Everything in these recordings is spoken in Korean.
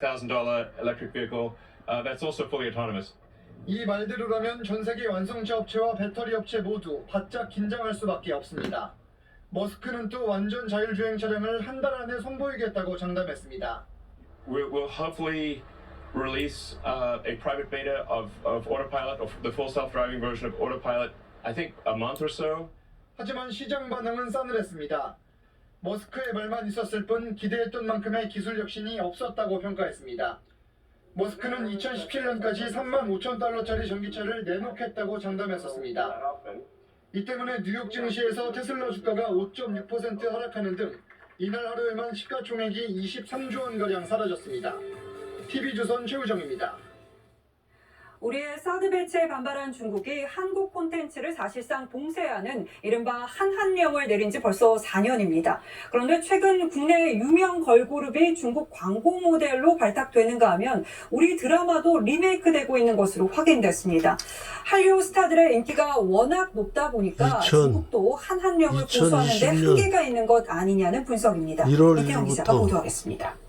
thousand dollar electric vehicle uh, that's also fully autonomous. 이 말대로라면 전 세계 완성차 업체와 배터리 업체 모두 바짝 긴장할 수밖에 없습니다. 머스크는 또 완전 자율주행 차량을 한 달 안에 선보이겠다고 장담했습니다. We'll, we'll hopefully release uh, a private beta of, of autopilot, of the full self-driving version of autopilot. I think a month or so. 하지만 시장 반응은 싸늘했습니다. 머스크의 말만 있었을 뿐 기대했던 만큼의 기술 혁신이 없었다고 평가했습니다. 머스크는 2017년까지 3만 5천 달러짜리 전기차를 내놓겠다고 장담했었습니다. 이 때문에 뉴욕 증시에서 테슬라 주가가 5.6% 하락하는 등 이날 하루에만 시가총액이 23조 원가량 사라졌습니다. TV조선 최우정입니다. 우리의 사드 배치에 반발한 중국이 한국 콘텐츠를 사실상 봉쇄하는 이른바 한한령을 내린 지 벌써 4년입니다. 그런데 최근 국내 유명 걸그룹이 중국 광고 모델로 발탁되는가 하면 우리 드라마도 리메이크되고 있는 것으로 확인됐습니다. 한류 스타들의 인기가 워낙 높다 보니까 2000, 중국도 한한령을 고수하는데 2020년 한계가 있는 것 아니냐는 분석입니다. 1월 이태영 기자가 1일부터 보도하겠습니다.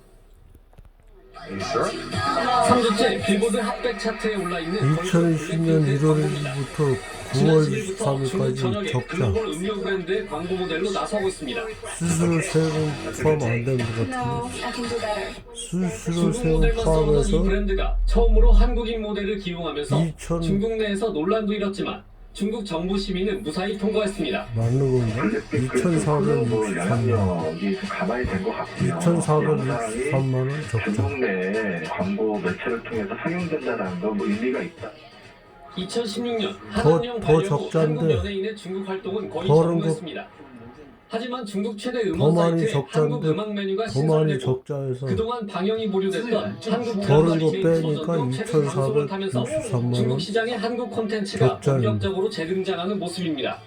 3주째 빌보드 핫백 차트에 올라 있는 2020년 1월 1일부터 9월 23일까지 적자. 글로벌 음료 브랜드의 광고 모델로 나서고 있습니다. 수수료 세금 포함 안된것 같은데. 수수료 세금 모델만 써보던 이 포함해서 브랜드가 처음으로 한국인 모델을 기용하면서 2000 중국 내에서 논란도 일었지만 중국 정부 심의는 무사히 통과했습니다. 건가? 2,463만 영향력이 좀 가만히 된것 같고요. 2,463만 원 적자 중국 내 광고 매체를 통해서 상영된다는 건뭐 일리가 있다. 2016년 더- 한한령 더 발효 후 적자인데 한국 연예인의 중국 활동은 거의 더른 거- 전무했습니다. 하지만 중국 최대 더 음원 많이 사이트에 적자인데 한국 음악 메뉴가 더 많이 신설되고 적자해서 그동안 방영이 보류됐던 한국 더른 거 드라마 빼니까 버전도 최근 방송을 타면서 2,463만 중국 원 시장에 한국 콘텐츠가. 본격적으로 재등장하는 모습입니다.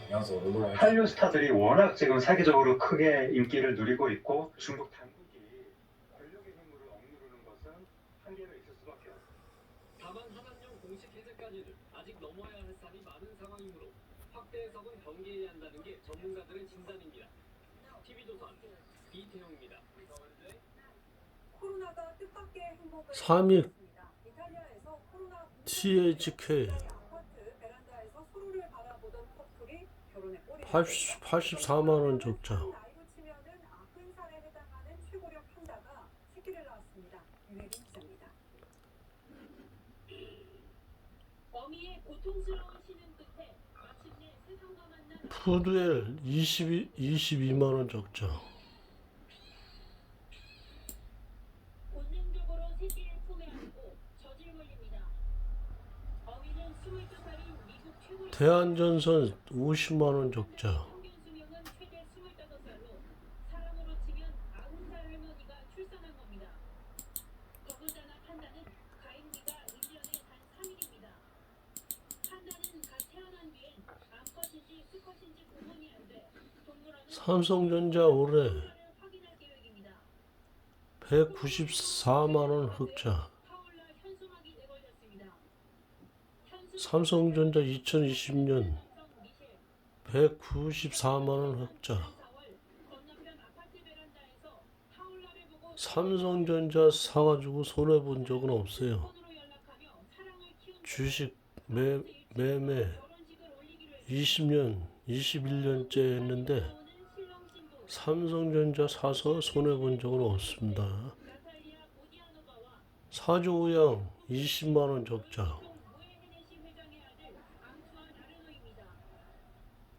한류 스타들이 워낙 지금 세계적으로 크게 인기를 누리고 있고 중국 당국이 권력의 힘으로 억누르는 것은 한계가 있을 수밖에 없습니다. 다만 한한령 공식 해제까지는 아직 넘어야 할 산이 많은 상황이므로 확대 해석은 경계해야 한다는 게 전문가들의 진단입니다. TV조선 이태용입니다. 코로나가 뜻밖의 행복을 3위 이탈리아에서 코로나 THK 아파트 베란다에서 서로를 바라보던 커플이 결혼에 꼬리 80, 84만 원 적자 나이로 치면은 아흔 살에 해당하는 최고령 환자가 새끼를 낳았습니다. 유혜린 기자입니다. 어미의 고통스러운 신음 끝에 마침내 세상과 만난 푸드엘 22, 22만 원 적자 본능적으로 새끼를 품에 안고 젖을 물립니다. 어미는 22살인 미국 최고 대한전선 50만 원 적자 평균 수명은 최대 25살로 사람으로 치면 90살 할머니가 출산한 겁니다. 거부자나 판다는 가임기가 1년에 단 3일입니다. 판다는 갓 태어난 뒤엔 암컷인지 수컷인지 구분이 안 돼. 동물원은 삼성전자 올해 를 확인할 계획입니다. 194만 원 흑자 삼성전자 2020년 미셸 194만 원 흑자 4월 건너편 아파트 베란다에서 파울라를 보고 삼성전자 사가지고 손해 본 적은 없어요. 주식 매, 매매 결혼식을 올리기로 했습니다. 20년, 21년째 했는데 삼성전자 사서 손해 본 적은 없습니다. 나탈리아 보디아노바와 사조우양 20만 원 적자. 무에 헤네시 회장의 아들 앙투안 아르노입니다.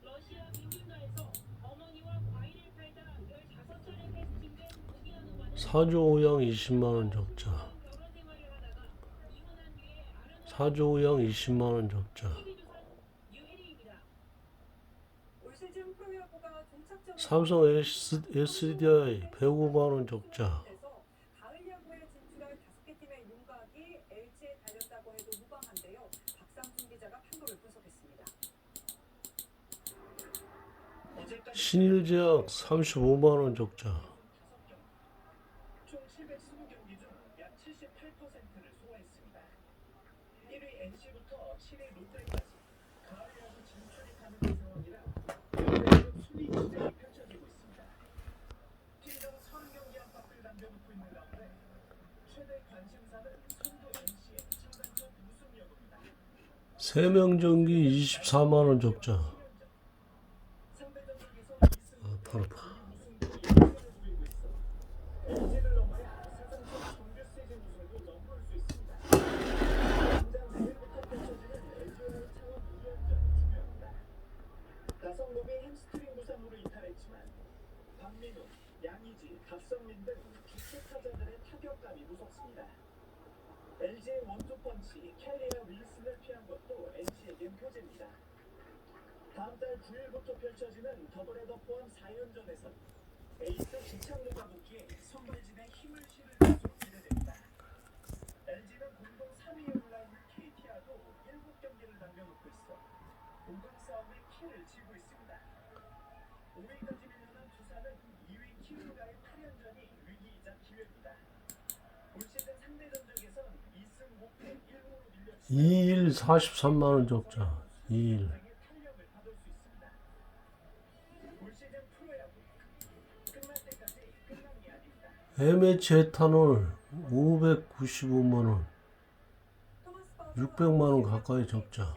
러시아 빈민가에서 어머니와 과일을 팔다 15차례 캐스팅된 보디아노바는 사조우양 20만 원 적자. 결혼 생활을 하다가 이혼한 뒤에 아르노 사조우양 20만 원 적자. 유혜리입니다. 올 시즌 프로야구가 종착점 삼성 S, SDI 105만 원 적자. 신일제약 35만 원 적자. 총 720경기 중 약 78%를 소화했습니다. 1위 NC부터 7위 롯데까지 가을 야구 진출이 가능한 상황이라 연맹은 순위 경쟁이 펼쳐지고 있습니다. 팀당 30경기 안팎을 남겨놓고 있는 가운데 최대 관심사는 선두 NC의 차단전 우승 여부입니다. 세명전기 24만 원 적자. 상대 전적에서 아, 팔 아파. LG를 넘어야 사상적 정규 시즌 우승을 넘볼 수 있습니다. 당장 내일부터 펼쳐지는 LG와의 창원 2연전이 중요합니다. 나성범이 햄스트링 부상으로 이탈했지만 박민우, 양의지, 박성민 등 주축 타자들의 타격감이 무섭습니다. LG의 원투 펀치 켈리와 윌슨을 피한 것도 NC에겐 표제입니다. 다음 달 9일부터 펼쳐지는 더블헤더 포함 4연전에선 에이스 지창모가 복귀해 선발진에 힘을 실을 것으로 기대됩니다. LG는 공동 3위에 올라 있는 KT와도 7경기를 남겨놓고 있어 공강 싸움에 키를 쥐고 있습니다. 5위까지 밀려난 두산은 2위 키움과의 8연전이 위기이자 기회입니다. 올 시즌 상대 전적에선 2일 43만원 적자. 2일. MH 에탄올 595만원. 600만원 가까이 적자.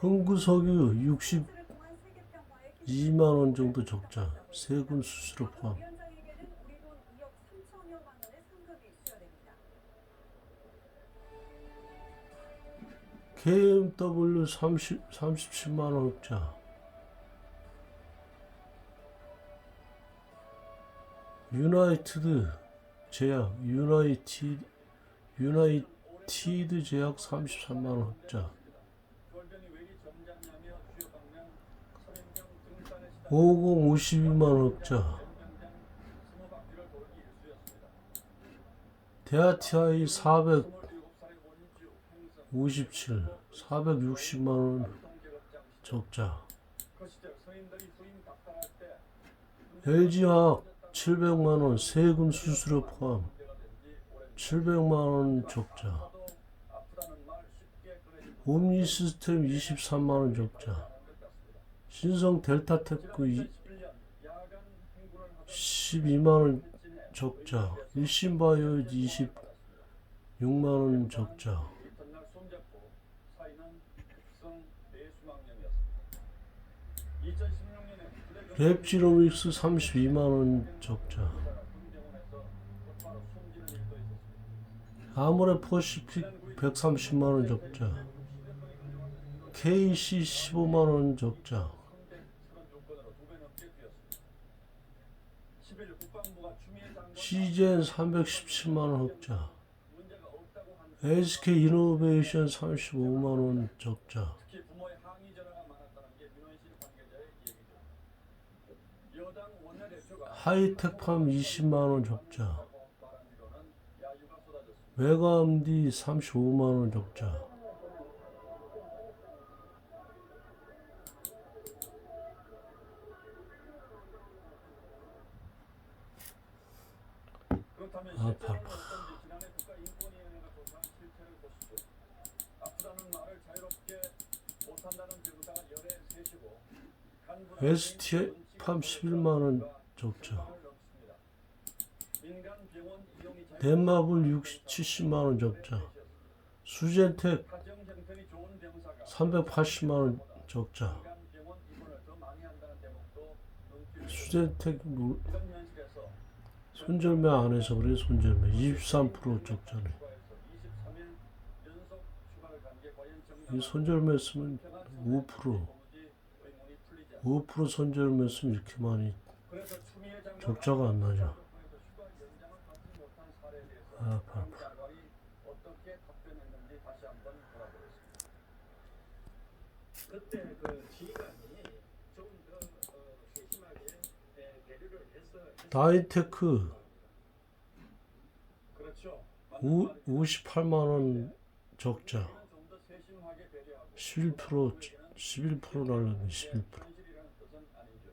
흥구석유 60 2만 원 정도 적자, 세금 수수료 포함. KMW 30, 37만 원 흑자. 유나이티드 제약, 유나이티, 유나이티드 제약 33만 원 흑자. 오공 52만 원 적자. 데아티아이 457, 460만 원 적자. LG화학 700만 원 세금 수수료 포함 700만 원 적자. 옴니 시스템 23만 원 적자. 신성 델타 테크 이- 12만 원 적자. 일신바이오 26만 원 적자. 랩지로믹스 32만 원 적자. 아모레 퍼시픽 130만 원 적자. KC 15만 원 적자. CGN 317만 원 적자. SK 이노베이션 35만 원 적자. 하이텍팜 20만 원 적자. 메가암디 35만 원 적자. 아, 파 ST 팜 11만 원 적자. 덴마블 60, 70만 원 적자. 수젠텍 380만 원 적자. 수젠텍 뭐 손절매 안 해서 그래 손절매 23% 적자네. 이 손절매 쓰면 5% 5% 손절매 쓰면 이렇게 많이 적자가 안 나죠. 아, 아파, 다이테크 그렇죠. 58만 원 적자. 좀더 세심하게 배려하고 11% 11% 날랐네 11%. 현실이라는 뜻은 아니죠.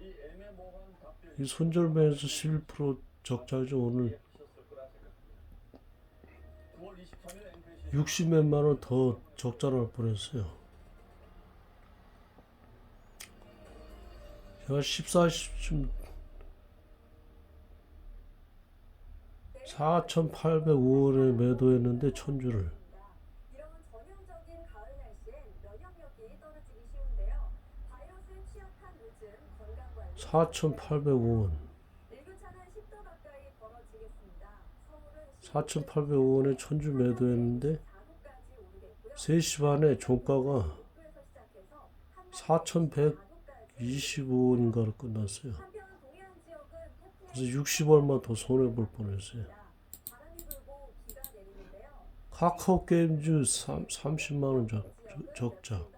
이 애매모호한 답변 이이 손절매에서 11% 적자죠 오늘 있었을 거라 생각합니다. 9월 23일 NKC 60몇만 원 더 적자 날 뻔했어요. 제가 14쯤 4,805원에 매도했는데 천주를 이런 전형적인 가을 날씨엔 면역력이 떨어지기 쉬운데요. 바이러스에 취약한 요즘 건강 관리 4,805원 일교차는 10도 가까이 벌어지겠습니다. 서울은 4,805원에 천주 매도했는데 4도까지 오르겠고요. 3시 반에 종가가 북부에서 시작해서 한낮 4,100 4도까지 25원인가로 끝났어요. 그래서 60원만 더 손해 볼 뻔했어요. 카카오 게임즈 3, 30만 원 적, 적- 적자.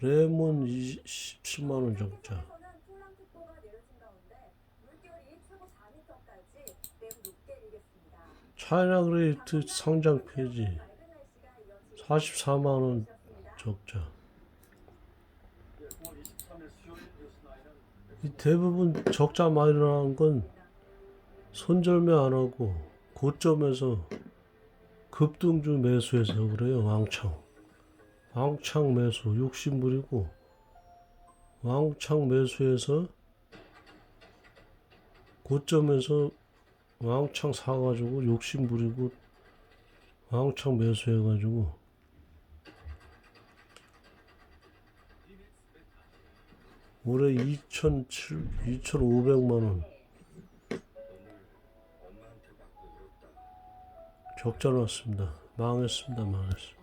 레몬 17만 원 적자. 서는 풍랑특보가 내려진 가운데 물결이 최고 4m까지 매우 높게 일겠습니다. 차이나 그레이트 상장 폐지 44만 원 적자. 이 대부분 적자 많이 나는 건 손절매 안 하고 고점에서 급등주 매수해서 그래요 왕창 왕창 매수 욕심부리고 왕창 매수해서 고점에서 왕창 사가지고 욕심부리고 왕창 매수해가지고 올해 2,700, 2,500만 원 적자 났습니다. 망했습니다. 망했어.